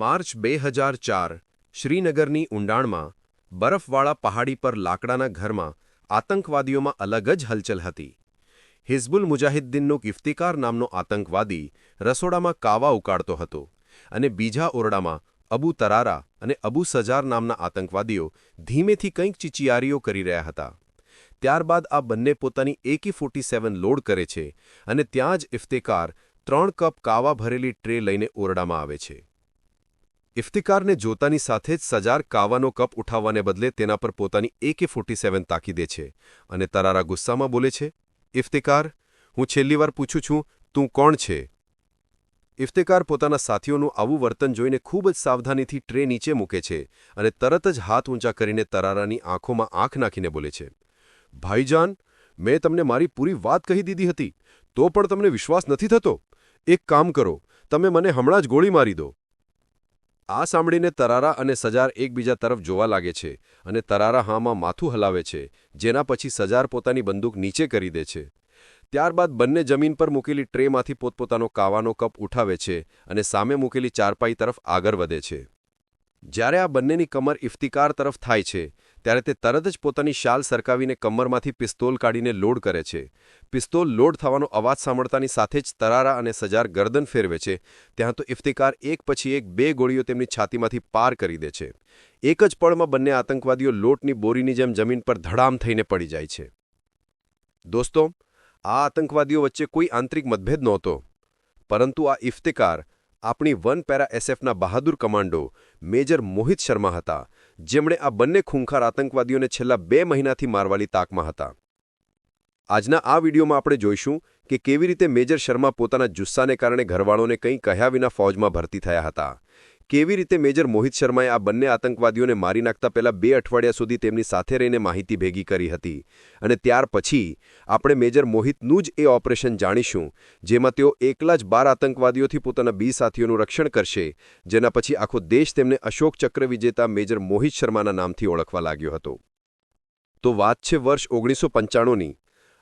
March બે હજાર ચાર, શ્રીનગરની ઊંડાણમાં, બરફવાળા પહાડી પર લાકડાના ઘરમાં, આતંકવાદીઓમાં અલગ જ હલચલ હતી. હિઝબુલ મુજાહિદ્દીનનો ઇફ્તિકાર નામનો આતંકવાદી રસોડામાં કાવા ઉકાળતો હતો અને બીજા ઓરડામાં અબુ તરારા અને અબુ સજાર નામના આતંકવાદીઓ ધીમેથી કંઈક ચિચિયારીઓ કરી રહ્યા હતા. ત્યારબાદ આ બંને પોતાની એકી ફોર્ટી સેવન લોડ કરે છે અને ત્યાં જ ઇફ્તિકાર ત્રણ કપ કાવા ભરેલી ટ્રે લઈને ઓરડામાં આવે છે. ઇફ્તિકારને જોતાની સાથે જ સજાર કાવાનો કપ ઉઠાવવાને બદલે તેના પર પોતાની એકે ફોર્ટી સેવન તાકી દે છે અને તરારા ગુસ્સામાં બોલે છે, ઇફ્તિકાર, હું છેલ્લી વાર પૂછું છું, તું કોણ છે? ઇફ્તિકાર પોતાના સાથીઓનું આવું વર્તન જોઈને ખૂબ જ સાવધાનીથી ટ્રે નીચે મૂકે છે અને તરત જ હાથ ઊંચા કરીને તરારાની આંખોમાં આંખ નાખીને બોલે છે, ભાઈજાન, મેં તમને મારી પૂરી વાત કહી દીધી હતી, તો પણ તમને વિશ્વાસ નથી થતો? એક કામ કરો, તમે મને હમણાં જ ગોળી મારી દો. આ સાંભળીને તરારા અને સજાર એકબીજા તરફ જોવા લાગે છે અને તરારા હામાં માથું હલાવે છે, જેના પછી સજાર પોતાની બંદૂક નીચે કરી દે છે. ત્યારબાદ બંને જમીન પર મૂકેલી ટ્રેમાંથી પોતપોતાનો કાવાનો કપ ઉઠાવે છે અને સામે મૂકેલી ચારપાઈ તરફ આગળ વધે છે. જ્યારે આ બંનેની કમર ઇફ્તિકાર તરફ થાય છે ત્યારે તે તરત જ પોતાની શાલ સરકાવીને કમરમાંથી પિસ્તોલ કાઢીને લોડ કરે છે. પિસ્તોલ લોડ થવાનો અવાજ સાંભળતાની સાથે જ તરારા અને સજાર ગરદન ફેરવે છે. ત્યાં તો ઇફ્તિકાર એક પછી એક બે ગોળીઓ તેમની છાતીમાંથી પાર કરી દે છે. એક જ પળમાં બંને આતંકવાદીઓ લોટની બોરીની જેમ જમીન પર ધડામ થઈને પડી જાય છે. દોસ્તો, આ આતંકવાદીઓ વચ્ચે કોઈ આંતરિક મતભેદ નહોતો. પરંતુ આ ઇફ્તિકાર આપણી વન પેરા એસએફના બહાદુર કમાન્ડો, મેજર મોહિત શર્મા હતા. જેમણે આ બંને ખૂંખાર આતંકવાદીઓને છેલ્લા બે મહિનાથી મારવાલી તાકમાં હતા. આજના આ વિડીયોમાં આપણે જોઈશું કે કેવી રીતે મેજર શર્મા પોતાના જુસ્સાને કારણે ઘરવાળોને કંઈ કહ્યા વિના ફૌજમાં ભરતી થયા હતા. કેવી રીતે મેજર મોહિત શર્માએ આ બંને આતંકવાદીઓને મારી નાખતા પહેલા બે અઠવાડિયા સુધી તેમની સાથે રહીને માહિતી ભેગી કરી હતી અને ત્યાર પછી આપણે મેજર મોહિતનું જ એ ઓપરેશન જાણીશું, જેમાં તેઓ એકલા જ બાર આતંકવાદીઓથી પોતાના બી સાથીઓનું રક્ષણ કરશે, જેના પછી આખો દેશ તેમને અશોક ચક્ર વિજેતા મેજર મોહિત શર્માના નામથી ઓળખવા લાગ્યો હતો. તો વાત છે વર્ષ ઓગણીસો પંચાણુંની.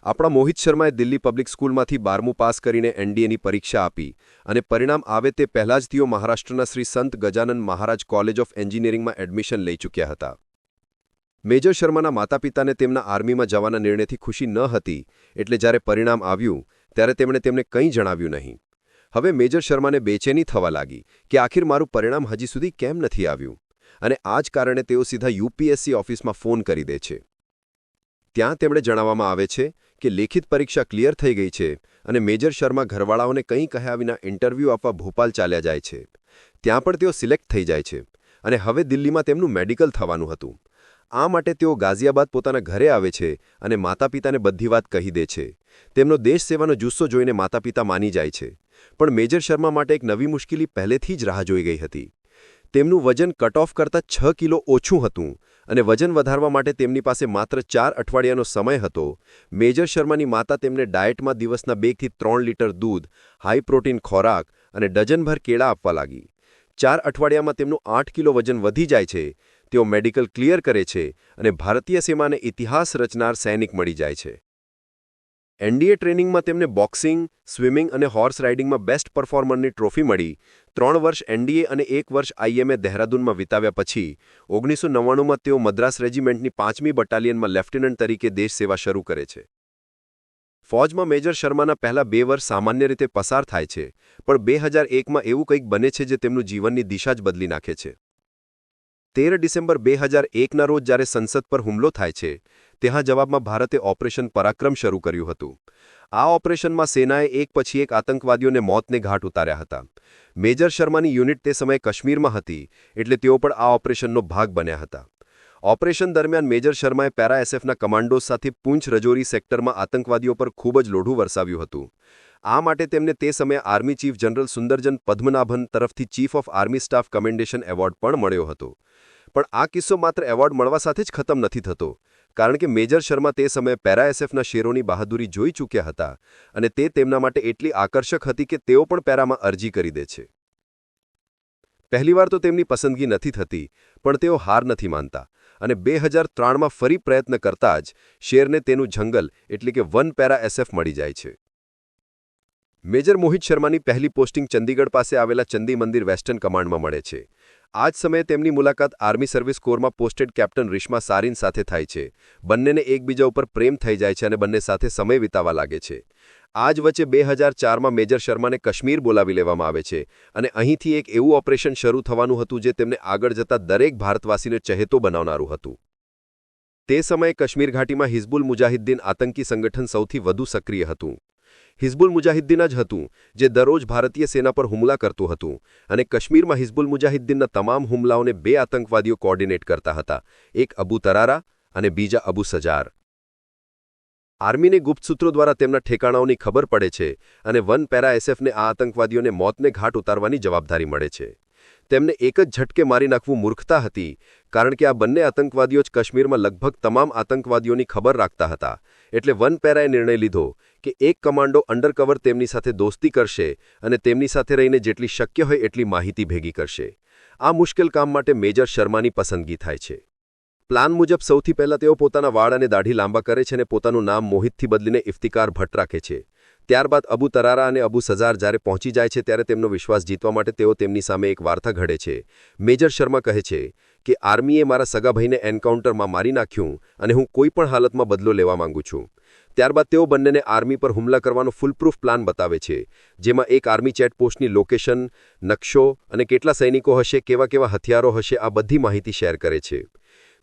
આપણા મોહિત શર્માએ દિલ્હી પબ્લિક સ્કૂલમાંથી બારમું પાસ કરીને એનડીએની પરીક્ષા આપી અને પરિણામ આવે તે પહેલાં જ તેઓ મહારાષ્ટ્રના શ્રી સંત ગજાનન મહારાજ કોલેજ ઓફ એન્જિનિયરિંગમાં એડમિશન લઈ ચૂક્યા હતા. મેજર શર્માના માતા પિતાને તેમના આર્મીમાં જવાના નિર્ણયથી ખુશી ન હતી એટલે જ્યારે પરિણામ આવ્યું, ત્યારે તેમણે તેમને કંઈ જણાવ્યું નહીં. હવે મેજર શર્માને બેચેની થવા લાગી કે આખિર મારું પરિણામ હજી સુધી કેમ નથી આવ્યું? અને આ જ કારણે તેઓ સીધા યુપીએસસી ઓફિસમાં ફોન કરી દે છે. ત્યાં તેમણે જણાવવામાં આવે છે કે લેખિત પરીક્ષા ક્લિયર થઈ ગઈ છે અને મેજર શર્મા ઘરવાળાઓને કંઈ કહ્યા વિના ઇન્ટરવ્યૂ આપવા ભોપાલ ચાલ્યા જાય છે. ત્યાં પણ તેઓ સિલેક્ટ થઈ જાય છે અને હવે દિલ્હીમાં તેમનું મેડિકલ થવાનું હતું. આ માટે તેઓ ગાઝિયાબાદ પોતાના ઘરે આવે છે અને માતા પિતાને બધી વાત કહી દે છે. તેમનો દેશ સેવાનો જુસ્સો જોઈને માતા પિતા માની જાય છે. પણ મેજર શર્મા માટે એક નવી મુશ્કેલી પહેલેથી જ રાહ જોઈ ગઈ હતી. તેમનું વજન કટ ઓફ કરતાં છ કિલો ઓછું હતું અને વજન વધારવા માટે તેમની પાસે માત્ર ચાર અઠવાડિયાનો સમય હતો. મેજર શર્માની માતા તેમને ડાયટમાં દિવસના બેથી ત્રણ લીટર દૂધ હાઈ પ્રોટીન ખોરાક અને ડઝનભર કેળા આપવા લાગી. ચાર અઠવાડિયામાં તેમનું આઠ કિલો વજન વધી જાય છે, તેઓ મેડિકલ ક્લિયર કરે છે અને ભારતીય સેમાને ઇતિહાસ રચનાર સૈનિક મળી જાય છે. એનડીએ ટ્રેનિંગમાં તેમને બોક્સિંગ, સ્વિમિંગ અને હોર્સ રાઇડિંગમાં બેસ્ટ પરફોર્મરની ટ્રોફી મળી. ત્રણ વર્ષ એનડીએ અને એક વર્ષ આઈએમએ દહેરાદૂનમાં વિતાવ્યા પછી, ઓગણીસો નવ્વાણુંમાં તેઓ મદ્રાસ રેજિમેન્ટની પાંચમી બટાલિયનમાં લેફ્ટનન્ટ તરીકે દેશ સેવા શરૂ કરે છે. ફોજમાં મેજર શર્માના પહેલા બે વર્ષ સામાન્ય રીતે પસાર થાય છે, પણ બે હજાર એકમાં એવું કંઈક બને છે જે તેમનું જીવનની દિશા જ બદલી નાખે છે. તેર ડિસેમ્બર બે હજાર એકના રોજ જ્યારે સંસદ પર હુમલો થાય છે, ત્યાં જવાબમાં ભારતે ઓપરેશન પરાક્રમ શરૂ કર્યું હતું. આ ઓપરેશનમાં સેનાએ એક પછી એક આતંકવાદીઓને મોતને ઘાટ ઉતાર્યા હતા. મેજર શર્માની યુનિટ તે સમયે કાશ્મીરમાં હતી, એટલે તેઓ પણ આ ઓપરેશનનો ભાગ બન્યા હતા. ઓપરેશન દરમિયાન મેજર શર્માએ પેરા એસએફના કમાન્ડોઝ સાથે પૂંછ રજોરી સેક્ટરમાં આતંકવાદીઓ પર ખૂબ જ લોઢું વરસાવ્યું હતું. આ માટે તેમને તે સમયે army chief general Sundarjan Padmanabhan તરફથી chief of army staff commendation award પણ મળ્યો હતો. પણ આ કિસ્સો માત્ર એવોર્ડ મળવા સાથે જ ખતમ નથી થતો, કારણ કે મેજર શર્મા તે સમયે પેરાએસએફના શેરોની બહાદુરી જોઈ ચૂક્યા હતા અને તે તેમના માટે એટલી આકર્ષક હતી કે તેઓ પણ પેરામાં અરજી કરી દે છે. પહેલીવાર તો તેમની પસંદગી નથી થતી, પણ તેઓ હાર નથી માનતા અને બે હજાર ત્રાણમાં ફરી પ્રયત્ન કરતા જ શેરને તેનું જંગલ એટલે કે વન પેરા એસએફ મળી જાય છે. મેજર મોહિત શર્માની પહેલી પોસ્ટિંગ ચંદીગઢ પાસે આવેલા ચંદી મંદિર વેસ્ટર્ન કમાન્ડમાં મળે છે આ જ સમયે તેમની મુલાકાત આર્મી સર્વિસ કોરમાં પોસ્ટેડ કેપ્ટન રિશ્મા સારીન સાથે થાય છે. બંનેને એકબીજા ઉપર પ્રેમ થઈ જાય છે અને બંને સાથે સમય વિતાવા લાગે છે. આ જ વચ્ચે બે હજાર ચારમાં મેજર શર્માને કાશ્મીર બોલાવી લેવામાં આવે છે અને અહીંથી એક એવું ઓપરેશન શરૂ થવાનું હતું જે તેમને આગળ જતા દરેક ભારતવાસીને ચહેતો બનાવનારું હતું. તે સમયે કાશ્મીર ઘાટીમાં હિઝબુલ મુજાહિદ્દીન આતંકી સંગઠન સૌથી વધુ સક્રિય હતું. હિઝબુલ મુજાહિદ્દીન જ હતું, જે દરરોજ ભારતીય સેના પર હુમલા કરતું હતું અને કાશ્મીરમાં હિઝબુલ મુજાહિદ્દીનના તમામ હુમલાઓને બે આતંકવાદીઓ કોર્ડિનેટ કરતા હતા, એક અબુ તરારા અને બીજા અબુ સજાર. આર્મીને ગુપ્તસૂત્રો દ્વારા તેમના ઠેકાણાઓની ખબર પડે છે અને વન પેરા એસએફને આ આતંકવાદીઓને મોતને ઘાટ ઉતારવાની જવાબદારી મળે છે. તેમને એક જ ઝટકે મારી નાખવું મૂર્ખતા હતી, કારણ કે આ બંને આતંકવાદીઓ જ કાશ્મીરમાં લગભગ તમામ આતંકવાદીઓની ખબર રાખતા હતા. એટલે વન પેરાએ નિર્ણય લીધો કે એક કમાન્ડો અંડરકવર તેમની સાથે દોસ્તી કરશે અને તેમની સાથે રહીને જેટલી શક્ય હોય એટલી માહિતી ભેગી કરશે. આ મુશ્કેલ કામ માટે મેજર શર્માની પસંદગી થાય છે. પ્લાન મુજબ સૌથી પહેલા તેઓ પોતાના વાળ અને દાઢી લાંબા કરે છે અને પોતાનું નામ મોહિતથી બદલીને ઇફ્તિકાર ભટ્ટ રાખે છે. ત્યારબાદ અબુ તરારા અને અબુ સજાર જ્યારે પહોંચી જાય છે ત્યારે તેમનો વિશ્વાસ જીતવા માટે તેઓ તેમની સામે એક વાર્તા ઘડે છે. મેજર શર્મા કહે છે કે, આર્મીએ મારા સગાભાઈને એન્કાઉન્ટરમાં મારી નાખ્યું અને હું કોઈપણ હાલતમાં બદલો લેવા માંગુ છું. ત્યારબાદ તેઓ બંનેને આર્મી પર હુમલા કરવાનો ફૂલપ્રૂફ પ્લાન બતાવે છે, જેમાં એક આર્મી ચેકપોસ્ટની લોકેશન, નકશો અને કેટલા સૈનિકો હશે, કેવા કેવા હથિયારો હશે, આ બધી માહિતી શેર કરે છે.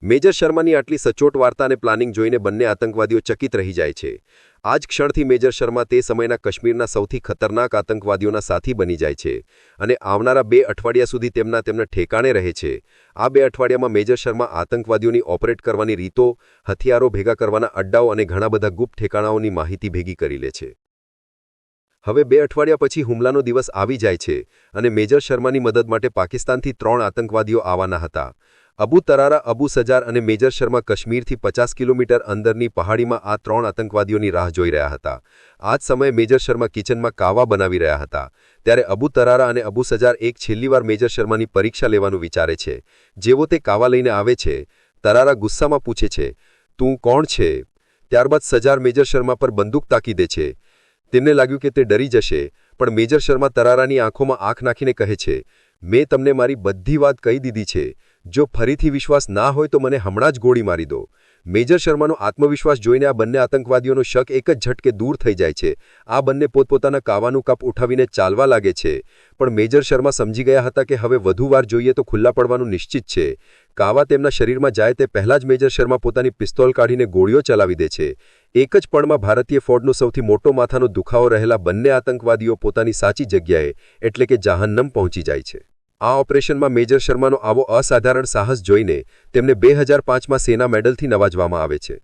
મેજર શર્માની આટલી સચોટ વાર્તા અને પ્લાનિંગ જોઈને બંને આતંકવાદીઓ ચકિત રહી જાય છે. આ જ ક્ષણથી મેજર શર્મા તે સમયના કાશ્મીરના સૌથી ખતરનાક આતંકવાદીઓના સાથી બની જાય છે અને આવનારા બે અઠવાડિયા સુધી તેમના તેમના ઠેકાણે રહે છે. આ બે અઠવાડિયામાં મેજર શર્મા આતંકવાદીઓની ઓપરેટ કરવાની રીતો, હથિયારો ભેગા કરવાના અડ્ડાઓ અને ઘણા બધા ગુપ્ત ઠેકાણાઓની માહિતી ભેગી કરી લે છે. હવે બે અઠવાડિયા પછી હુમલાનો દિવસ આવી જાય છે અને મેજર શર્માની મદદ માટે પાકિસ્તાનથી ત્રણ આતંકવાદીઓ આવવાના હતા. અબુ તરારા, અબુ સજાર અને મેજર શર્મા કાશ્મીરથી પચાસ કિલોમીટર અંદરની પહાડીમાં આ ત્રણ આતંકવાદીઓની રાહ જોઈ રહ્યા હતા. આ જ સમયે મેજર શર્મા કિચનમાં કાવા બનાવી રહ્યા હતા. ત્યારે અબુ તરારા અને અબુ સજાર એક છેલ્લીવાર મેજર શર્માની પરીક્ષા લેવાનું વિચારે છે. જેવો તે કાવા લઈને આવે છે, તરારા ગુસ્સામાં પૂછે છે, તું કોણ છે? ત્યારબાદ સજાર મેજર શર્મા પર બંદૂક તાકી દે છે. તેમને લાગ્યું કે તે ડરી જશે, પણ મેજર શર્મા તરારાની આંખોમાં આંખ નાખીને કહે છે, મેં તમને મારી બધી વાત કહી દીધી છે. જો ફરીથી વિશ્વાસ ના હોય તો મને હમણાં જ ગોળી મારી દો. મેજર શર્માનો આત્મવિશ્વાસ જોઈને આ બંને આતંકવાદીઓનો શક એક જ ઝટકે દૂર થઈ જાય છે. આ બંને પોતપોતાના કાવાનું કપ ઉઠાવીને ચાલવા લાગે છે. પણ મેજર શર્મા સમજી ગયા હતા કે હવે વધુ વાર જોઈએ તો ખુલ્લા પડવાનું નિશ્ચિત છે. કાવા તેમના શરીરમાં જાય તે પહેલાં જ મેજર શર્મા પોતાની પિસ્તોલ કાઢીને ગોળીઓ ચલાવી દે છે. એક જ પળમાં ભારતીય ફોર્ડનો સૌથી મોટો માથાનો દુખાવો રહેલા બંને આતંકવાદીઓ પોતાની સાચી જગ્યાએ, એટલે કે જહાન્નમ, પહોંચી જાય છે. આ ઓપરેશનમાં મેજર શર્માનો આવો અસાધારણ સાહસ જોઈને તેમને બે હજાર પાંચમાં સેના મેડલથી નવાજવામાં આવે છે.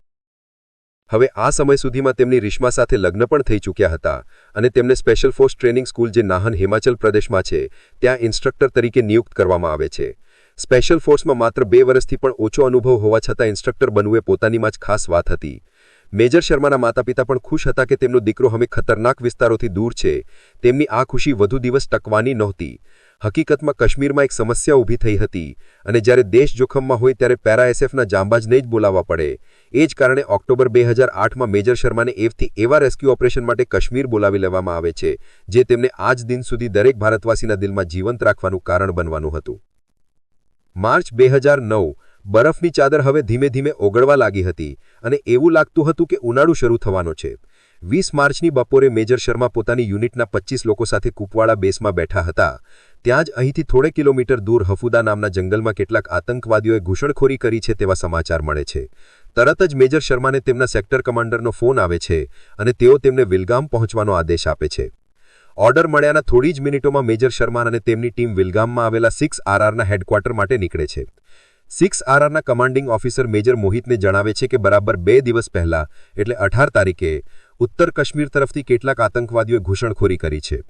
હવે આ સમય સુધીમાં તેમની રીશ્મા સાથે લગ્ન પણ થઈ ચૂક્યા હતા અને તેમને સ્પેશિયલ ફોર્સ ટ્રેનિંગ સ્કૂલ જે નાહન હિમાચલ પ્રદેશમાં છે, ત્યાં ઇન્સ્ટ્રક્ટર તરીકે નિયુક્ત કરવામાં આવે છે. સ્પેશિયલ ફોર્સમાં માત્ર બે વર્ષથી પણ ઓછો અનુભવ હોવા છતાં ઇન્સ્ટ્રક્ટર બનવું એ પોતાનીમાં જ ખાસ વાત હતી. મેજર શર્માના માતા પિતા પણ ખુશ હતા કે તેમનો દીકરો હવે ખતરનાક વિસ્તારોથી દૂર છે. તેમની આ ખુશી વધુ દિવસ ટકવાની નહોતી. હકીકતમાં કાશ્મીરમાં એક સમસ્યા ઊભી થઈ હતી અને જ્યારે દેશ જોખમમાં હોય ત્યારે પેરા એસએફના જાંબાજને જ બોલાવવા પડે. એ જ કારણે ઓક્ટોબર બે હજાર આઠમાં મેજર શર્માને એવથી એવા રેસ્ક્યુ ઓપરેશન માટે કાશ્મીર બોલાવી લેવામાં આવે છે, જે તેમને આજ દિન સુધી દરેક ભારતવાસીના દિલમાં જીવંત રાખવાનું કારણ બનવાનું હતું. માર્ચ બે હજાર નવ, બરફની ચાદર હવે ધીમે ધીમે ઓગળવા લાગી હતી અને એવું લાગતું હતું કે ઉનાળું શરૂ થવાનો છે. વીસ માર્ચની બપોરે મેજર શર્મા પોતાની યુનિટના પચીસ લોકો સાથે કૂપવાળા બેસમાં બેઠા હતા. ત્યાં જ અહીંથી થોડે કિલોમીટર દૂર હફુદા નામના જંગલમાં કેટલાક આતંકવાદીઓએ ઘૂસણખોરી કરી છે તેવા સમાચાર મળે છે. તરત જ મેજર શર્માને તેમના સેક્ટર કમાન્ડરનો ફોન આવે છે અને તેઓ તેમને વિલગામ પહોંચવાનો આદેશ આપે છે. ઓર્ડર મળ્યાના થોડી જ મિનિટોમાં મેજર શર્મા અને તેમની ટીમ વિલગામમાં આવેલા સિક્સ આરઆરના હેડક્વાર્ટર માટે નીકળે છે. સિક્સ આરઆરના કમાન્ડિંગ ઓફિસર મેજર મોહિતને જણાવે છે કે બરાબર બે દિવસ પહેલા, એટલે અઢાર તારીખે, ઉત્તર કાશ્મીર તરફથી કેટલાક આતંકવાદીઓએ ઘૂસણખોરી કરી છે.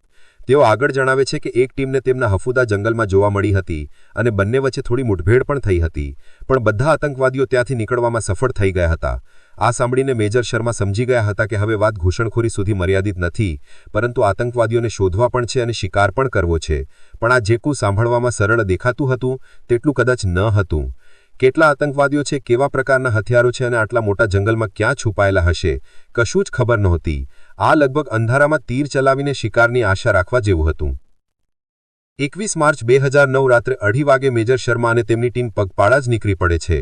તેઓ આગળ જણાવે છે કે એક ટીમને તેમના હફુદા જંગલમાં જોવા મળી હતી અને બંને વચ્ચે થોડી મુઠભેડ પણ થઈ હતી, પણ બધા આતંકવાદીઓ ત્યાંથી નીકળવામાં સફળ થઈ ગયા હતા. આ સાંભળીને મેજર શર્મા સમજી ગયા હતા કે હવે વાત ઘૂસણખોરી સુધી મર્યાદિત નથી, પરંતુ આતંકવાદીઓને શોધવા પણ છે અને શિકાર પણ કરવો છે. પણ આ જેકું સાંભળવામાં સરળ દેખાતું હતું, તેટલું કદાચ ન હતું. કેટલા આતંકવાદીઓ છે, કેવા પ્રકારના હથિયારો છે અને આટલા મોટા જંગલમાં ક્યાં છુપાયેલા હશે, કશું જ ખબર નહોતી. આ લગભગ અંધારામાં તીર ચલાવીને શિકારની આશા રાખવા જેવું હતું. એકવીસ માર્ચ બે હજાર નવ રાત્રે અઢી વાગે મેજર શર્મા અને તેમની ટીમ પગપાળા જ નીકળી પડે છે.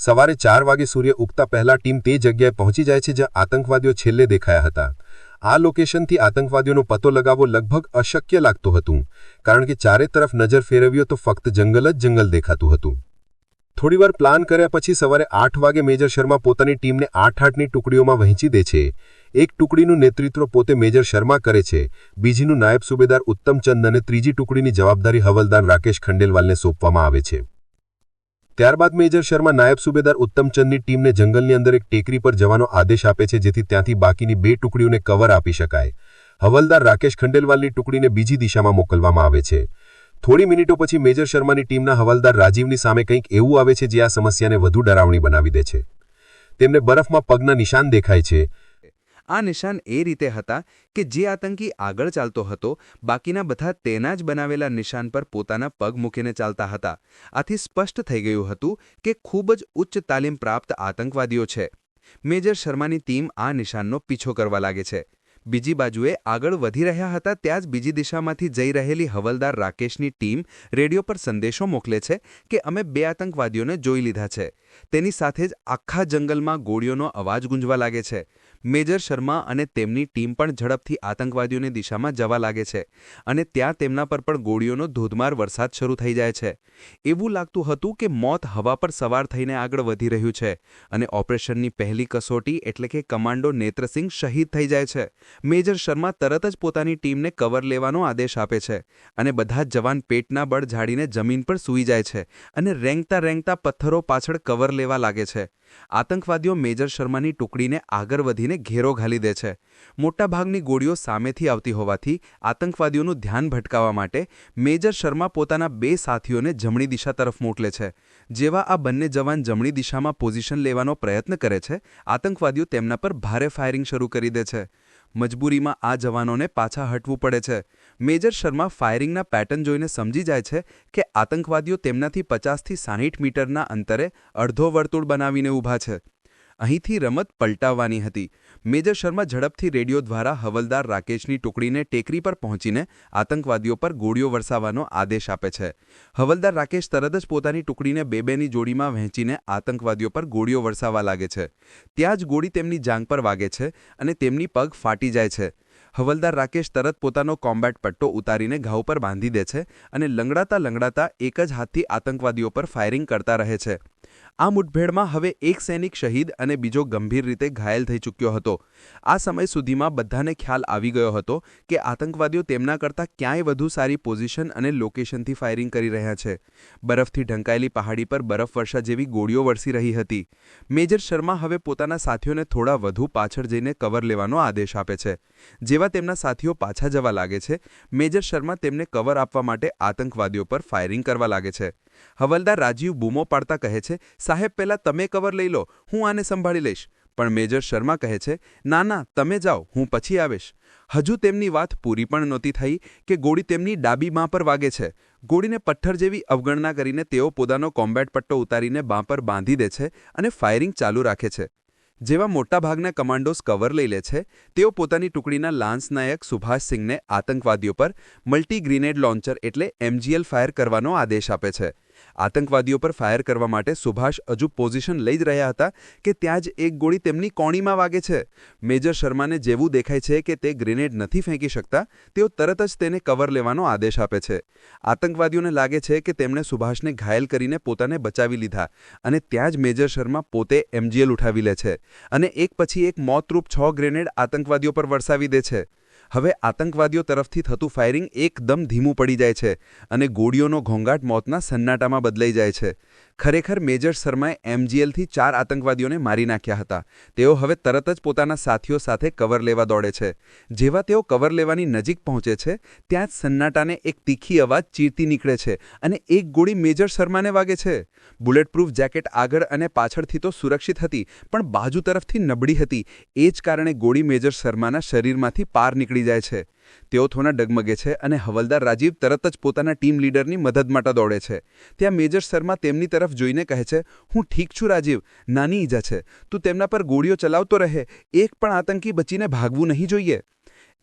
સવારે ચાર વાગે સૂર્ય ઉગતા પહેલા ટીમ તે જગ્યાએ પહોંચી જાય છે જ્યાં આતંકવાદીઓ છેલ્લે દેખાયા હતા. આ લોકેશનથી આતંકવાદીઓનો પતો લગાવવો લગભગ અશક્ય લાગતું હતું, કારણ કે ચારે તરફ નજર ફેરવ્યો તો ફક્ત જંગલ જ જંગલ દેખાતું હતું. થોડીવાર પ્લાન કર્યા પછી સવારે આઠ વાગે મેજર શર્મા પોતાની ટીમને આઠ આઠની ટુકડીઓમાં વહેંચી દે છે. એક ટુકડીનું નેતૃત્વ પોતે મેજર શર્મા કરે છે. બીજીનું નાયબ સુબેદાર ઉત્તમચંદ અને ત્રીજી ટુકડીની જવાબદારી હવલદાર રાકેશ ખંડેલવાલને સોંપવામાં આવે છે. ત્યારબાદ મેજર શર્મા નાયબ સુબેદાર ઉત્તમચંદની ટીમને જંગલની અંદર એક ટેકરી પર જવાનો આદેશ આપે છે, જેથી ત્યાંથી બાકીની બે ટુકડીઓને કવર આપી શકાય. હવલદાર રાકેશ ખંડેલવાલની ટુકડીને બીજી દિશામાં મોકલવામાં આવે છે. થોડી મિનિટો પછી મેજર શર્માની ટીમના હવાલદાર રાજીવની સામે કંઈક એવું આવે છે, જે આ સમસ્યાને વધુ ડરાવણી બનાવી દે છે. તેમને બરફમાં પગના નિશાન દેખાય છે. આ નિશાન એ રીતે હતા કે જે આતંકી આગળ ચાલતો હતો, બાકીના બધા તેના જ બનાવેલા નિશાન પર પોતાના પગ મૂકીને ચાલતા હતા. આથી સ્પષ્ટ થઈ ગયું હતું કે ખૂબ જ ઉચ્ચ તાલીમ પ્રાપ્ત આતંકવાદીઓ છે. મેજર શર્માની ટીમ આ નિશાનનો પીછો કરવા લાગે છે. બીજી બાજુએ આગળ વધી રહ્યા હતા ત્યાં જ બીજી દિશામાંથી જઈ રહેલી હવલદાર રાકેશની ટીમ રેડિયો પર સંદેશો મોકલે છે કે અમે બે આતંકવાદીઓને જોઈ લીધા છે. તેની સાથે જ આખા જંગલમાં ગોળીઓનો અવાજ ગુંજવા લાગે છે. મેજર શર્મા અને તેમની ટીમ પણ ઝડપથી આતંકવાદીઓની દિશામાં જવા લાગે છે અને ત્યાં તેમના પર પણ ગોળીઓનો ધોધમાર વરસાદ શરૂ થઈ જાય છે. એવું લાગતું હતું કે મોત હવા પર સવાર થઈને આગળ વધી રહ્યું છે અને ઓપરેશનની પહેલી કસોટી એટલે કે કમાન્ડો નેત્રસિંહ શહીદ થઈ જાય છે. મેજર શર્મા તરત જ પોતાની ટીમને કવર લેવાનો આદેશ આપે છે અને બધા જવાન પેટના બળ ઝાડીને જમીન પર સૂઈ જાય છે અને રેંગતા રેંગતા પથ્થરો પાછળ કવર લેવા લાગે છે. આતંકવાદીઓ મેજર શર્માની ટુકડીને આગળ વધીને ઘેરો ઘાલી દે છે. મોટાભાગની ગોળીઓ સામેથી આવતી હોવાથી આતંકવાદીઓનું ધ્યાન ભટકાવવા માટે મેજર શર્મા પોતાના બે સાથીઓને જમણી દિશા તરફ મોકલે છે. જેવા આ બંને જવાન જમણી દિશામાં પોઝિશન લેવાનો પ્રયત્ન કરે છે, આતંકવાદીઓ તેમના પર ભારે ફાયરિંગ શરૂ કરી દે છે. મજબૂરીમાં આ જવાનોને પાછા હટવું પડે છે. મેજર શર્મા ફાયરિંગના પેટર્ન જોઈને સમજી જાય છે કે આતંકવાદીઓ તેમનાથી પચાસથી સાહીઠ મીટરના અંતરે અડધો વર્તુળ બનાવીને ઊભા છે. અહીંથી રમત પલટાવવાની હતી. મેજર શર્મા ઝડપથી રેડિયો દ્વારા હવલદાર રાકેશની ટુકડીને ટેકરી પર પહોંચીને આતંકવાદીઓ પર ગોળીઓ વરસાવવાનો આદેશ આપે છે. હવલદાર રાકેશ તરત જ પોતાની ટુકડીને બે બેની જોડીમાં વહેંચીને આતંકવાદીઓ પર ગોળીઓ વરસાવવા લાગે છે. ત્યાં જ ગોળી તેમની જાંગ પર વાગે છે અને તેમની પગ ફાટી જાય છે. હવલદાર રાકેશ તરત પોતાનો કોમ્બેટ પટ્ટો ઉતારીને ઘાવ પર બાંધી દે છે અને લંગડાતા લંગડાતા એક જ હાથથી આતંકવાદીઓ પર ફાયરિંગ કરતા રહે છે. આ મુઠભેડમાં હવે એક સૈનિક શહીદ અને બીજો ગંભીર રીતે ઘાયલ થઈ ચૂક્યો હતો. આ સમય સુધીમાં બધાને ખ્યાલ આવી ગયો હતો કે આતંકવાદીઓ તેમના કરતાં ક્યાંય વધુ સારી પોઝિશન અને લોકેશનથી ફાયરિંગ કરી રહ્યા છે. બરફથી ઢંકાયેલી પહાડી પર બરફવર્ષા જેવી ગોળીઓ વરસી રહી હતી. મેજર શર્મા હવે પોતાના સાથીઓને થોડા વધુ પાછળ જઈને કવર લેવાનો આદેશ આપે છે. જેવા તેમના સાથીઓ પાછા જવા લાગે છે, મેજર શર્મા તેમને કવર આપવા માટે આતંકવાદીઓ પર ફાયરિંગ કરવા લાગે છે. હવલદાર રાજીવ બૂમો પાડતા કહે છે, સાહેબ, પહેલાં તમે કવર લઈ લો, હું આને સંભાળી લઈશ. પણ મેજર શર્મા કહે છે, ના ના, તમે જાઓ, હું પછી આવીશ. હજુ તેમની વાત પૂરી પણ નહોતી થઈ કે ગોળી તેમની ડાબી બાં પર વાગે છે. ગોળીને પથ્થર જેવી અવગણના કરીને તેઓ પોતાનો કોમ્બેટ પટ્ટો ઉતારીને બાં પર બાંધી દે છે અને ફાયરિંગ ચાલુ રાખે છે. જેવા મોટાભાગના કમાન્ડોઝ કવર લઈ લે છે, તેઓ પોતાની ટુકડીના લાન્સ નાયક સુભાષ સિંહને આતંકવાદીઓ પર મલ્ટી ગ્રીનેડ લોન્ચર એટલે એમજીએલ ફાયર કરવાનો આદેશ આપે છે. આતંકવાદીઓ પર ફાયર કરવા માટે સુભાષ હજુ પોઝિશન લઈ જ રહ્યા હતા કે ત્યાં જ એક ગોળી તેમની કોણીમાં વાગે છે. મેજર શર્માને જેવું દેખાય છે કે તે ગ્રેનેડ નથી ફેંકી શકતા, તેઓ તરત જ તેને કવર લેવાનો આદેશ આપે છે. આતંકવાદીઓને લાગે છે કે તેમણે સુભાષને ઘાયલ કરીને પોતાને બચાવી લીધા અને ત્યાં જ મેજર શર્મા પોતે એમજીએલ ઉઠાવી લે છે અને એક પછી એક મોતરૂપ છ ગ્રેનેડ આતંકવાદીઓ પર વરસાવી દે છે. હવે આતંકવાદીઓ તરફથી થતું ફાયરિંગ એકદમ ધીમું પડી જાય છે અને ગોળીઓનો ઘોંઘાટ મોતના સન્નાટામાં બદલાઈ જાય છે. ખરેખર મેજર શર્માએ એમજીએલથી ચાર આતંકવાદીઓને મારી નાખ્યા હતા. તેઓ હવે તરત જ પોતાના સાથીઓ સાથે કવર લેવા દોડે છે. જેવા તેઓ કવર લેવાની નજીક પહોંચે છે, ત્યાં જ સન્નાટાને એક તીખી અવાજ ચીરતી નીકળે છે અને એક ગોળી મેજર શર્માને વાગે છે. બુલેટપ્રૂફ જેકેટ આગળ અને પાછળથી તો સુરક્ષિત હતી, પણ બાજુ તરફથી નબળી હતી. એ જ કારણે ગોળી મેજર શર્માના શરીરમાંથી પાર નીકળી જાય છે. તેઓ થોડા ડગમગે છે અને હવલદાર રાજીવ તરત જ પોતાના ટીમ લીડરની મદદ માટે દોડે છે. ત્યાં મેજર શર્મા તેમની તરફ જોઈને કહે છે, હું ઠીક છું રાજીવ, નાની ઈજા છે. તું તેમના પર ગોળીઓ ચલાવતો રહે. એક પણ આતંકી બચીને ભાગવું નહીં જોઈએ.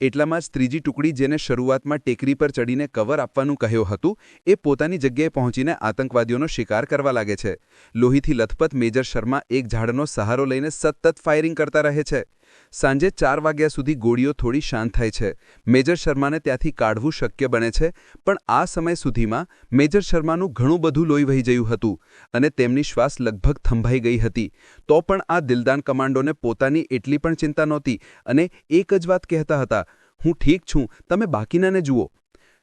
એટલામાં જ ત્રીજી ટુકડી જેને શરૂઆતમાં ટેકરી પર ચડીને કવર આપવાનું કહ્યું હતું, એ પોતાની જગ્યાએ પહોંચીને આતંકવાદીઓનો શિકાર કરવા લાગે છે. લોહીથી લથપથ મેજર શર્મા એક ઝાડનો સહારો લઈને સતત ફાયરિંગ કરતા રહે છે. સાંજે ચાર વાગ્યા સુધી ગોળીઓ થોડી શાંત થાય છે. મેજર શર્માને ત્યાંથી કાઢવું શક્ય બને છે, પણ આ સમય સુધીમાં મેજર શર્માનું ઘણું બધું લોહી વહી ગયું હતું અને તેમની શ્વાસ લગભગ થંભાઈ ગઈ હતી. તો પણ આ દિલદાન કમાન્ડોને પોતાની એટલી પણ ચિંતા નહોતી અને એક જ વાત કહેતા હતા, હું ઠીક છું, તમે બાકીનાને જુઓ.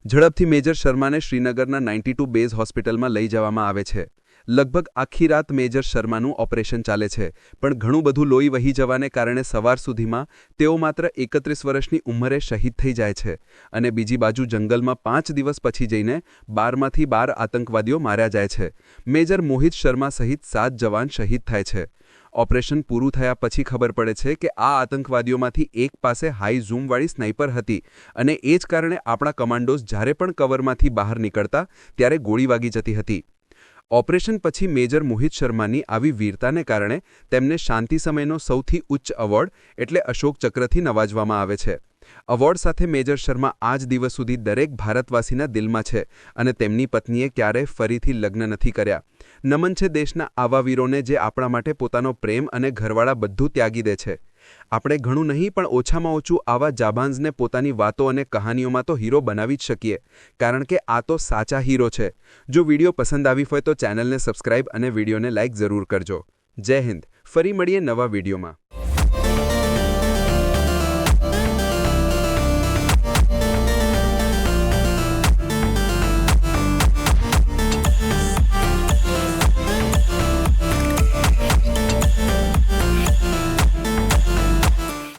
ઝડપથી મેજર શર્માને શ્રીનગરના નાઇન્ટી ટુ બેઝ હોસ્પિટલમાં લઈ જવામાં આવે છે. લગભગ આખી રાત મેજર શર્માનું ઓપરેશન ચાલે છે, પણ ઘણું બધું લોહી વહી જવાને કારણે સવાર સુધીમાં તેઓ માત્ર એકત્રીસ વર્ષની ઉંમરે શહીદ થઈ જાય છે અને બીજી બાજુ જંગલમાં પાંચ દિવસ પછી જઈને બારમાંથી બાર આતંકવાદીઓ માર્યા જાય છે. મેજર મોહિત શર્મા સહિત સાત જવાન શહીદ થાય છે. ઓપરેશન પૂરું થયા પછી ખબર પડે છે કે આ આતંકવાદીઓમાંથી એક પાસે હાઈ ઝૂમવાળી સ્નાઇપર હતી અને એ જ કારણે આપણા કમાન્ડોઝ જ્યારે પણ કવરમાંથી બહાર નીકળતા ત્યારે ગોળી વાગી જતી હતી. ઓપરેશન પછી મેજર મોહિત શર્માની આવી વીરતાને કારણે તેમને શાંતિ સમયનો સૌથી ઉચ્ચ એવોર્ડ એટલે અશોક ચક્રથી નવાજવામાં આવે છે. એવોર્ડ સાથે મેજર શર્મા આજ દિવસ સુધી દરેક ભારતવાસીના દિલમાં છે અને તેમની પત્નીએ ક્યારેય ફરીથી લગ્ન નથી કર્યા. નમન છે દેશના આવા વીરોને જે આપણા માટે પોતાનો પ્રેમ અને ઘરવાળા બધું ત્યાગી દે છે. આપણે ઘણું નહીં પણ ઓછામાં ઓછું આવા જાબાન્સને પોતાની વાતો અને કહાનીઓમાં તો હીરો બનાવી જ શકીએ. કારણ કે આ તો સાચા હીરો છે. જો વીડિયો પસંદ આવી હોય તો ચેનલને સબસ્ક્રાઇબ અને વિડીયોને લાઇક જરૂર કરજો. જય હિન્દ. ફરી મળીએ નવા વિડીયોમાં.